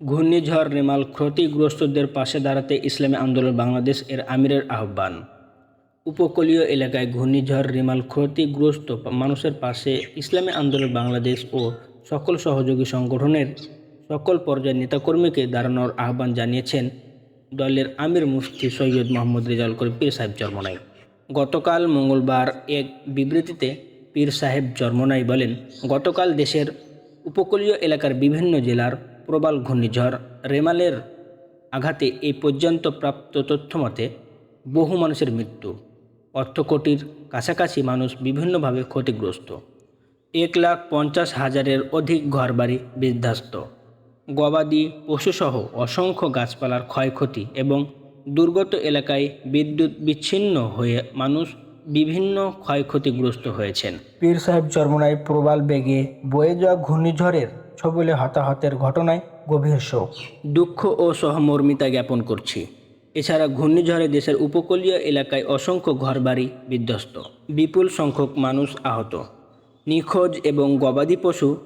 ঘূর্ণিঝড় রেমাল ক্ষতিগ্রস্তদের পাশে দাঁড়াতে ইসলামী আন্দোলন বাংলাদেশ এর আমিরের আহ্বান। উপকূলীয় এলাকায় ঘূর্ণিঝড় রেমাল ক্ষতিগ্রস্ত মানুষের পাশে ইসলামী আন্দোলন বাংলাদেশ ও সকল সহযোগী সংগঠনের সকল পর্যায়ের নেতাকর্মীকে দাঁড়ানোর আহ্বান জানিয়েছেন দলের আমির মুফতি সৈয়দ মোহাম্মদ রেজাউল করিম পীর সাহেব চরমনাই গতকাল মঙ্গলবার এক বিবৃতিতে পীর সাহেব চরমনাই বলেন, গতকাল দেশের উপকূলীয় এলাকার বিভিন্ন জেলার প্রবাল ঘূর্ণিঝড় রেমালের আঘাতে এই পর্যন্ত প্রাপ্ত তথ্যমতে বহু মানুষের মৃত্যু। অর্থ কোটির কাছাকাছি মানুষ বিভিন্নভাবে ক্ষতিগ্রস্ত। এক লাখ পঞ্চাশ হাজারের অধিক ঘরবাড়ি বিধ্বস্ত। গবাদি পশুসহ অসংখ্য গাছপালার ক্ষয়ক্ষতি এবং দুর্গত এলাকায় বিদ্যুৎ বিচ্ছিন্ন হয়ে মানুষ বিভিন্ন ক্ষয়ক্ষতিগ্রস্ত হয়েছেন। পীর সাহেব চরমনায় প্রবাল বেগে বয়ে যাওয়া ঘূর্ণিঝড়ের ছবলে হতাহতের ঘটনায় গভীর শোক। দুঃখ ও সহমর্মিতা জ্ঞাপন করছি। এছাড়া ঘূর্ণিঝড়ে দেশের উপকূলীয় এলাকায় অসংখ্য ঘরবাড়ি বিধ্বস্ত। বিপুল সংখ্যক মানুষ আহত। নিখোঁজ এবং গবাদি পশু,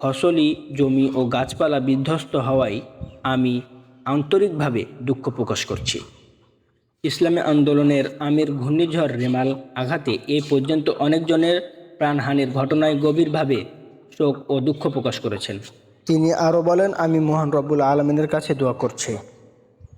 ফসলি, জমি ও গাছপালা বিধ্বস্ত হওয়ায় আমি আন্তরিকভাবে দুঃখ প্রকাশ করছি। ইসলামী আন্দোলনের আমির ঘূর্ণিঝড় রেমাল আঘাতে এ পর্যন্ত অনেকজনের প্রাণহানির ঘটনায় গভীরভাবে শোক ও দুঃখ প্রকাশ করেছেন। তিনি আরও বলেন, আমি মহান রব্বুল আলমিনের কাছে দোয়া করছি।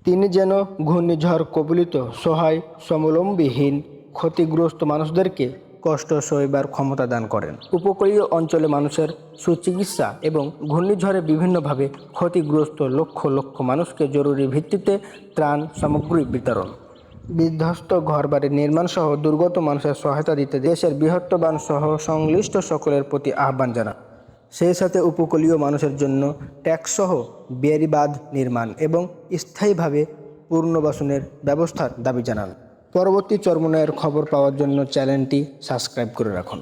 তিনি যেন ঘূর্ণিঝড় কবলিত, সহায়, সমলম্বীহীন, ক্ষতিগ্রস্ত মানুষদেরকে কষ্ট সইবার ক্ষমতা দান করেন। উপকূলীয় অঞ্চলে মানুষের সুচিকিৎসা এবং ঘূর্ণিঝড়ে বিভিন্নভাবে ক্ষতিগ্রস্ত লক্ষ লক্ষ মানুষকে জরুরি ভিত্তিতে ত্রাণ সামগ্রী বিতরণ বিধ্বস্ত ঘরবাড়ি নির্মাণ সহ দুর্গত মানুষের সহায়তা দিতে দেশের বৃহত্তবান সহ সংশ্লিষ্ট সকলের প্রতি আহ্বান জানান। সেই সাথে উপকূলীয় মানুষের জন্য ট্যাক্সসহ বেড়িবাঁধ নির্মাণ এবং স্থায়ীভাবে পুনর্বাসনের ব্যবস্থার দাবি জানান। পরবর্তী চর্মনয়ের খবর পাওয়ার জন্য চ্যানেলটি সাবস্ক্রাইব করে রাখুন।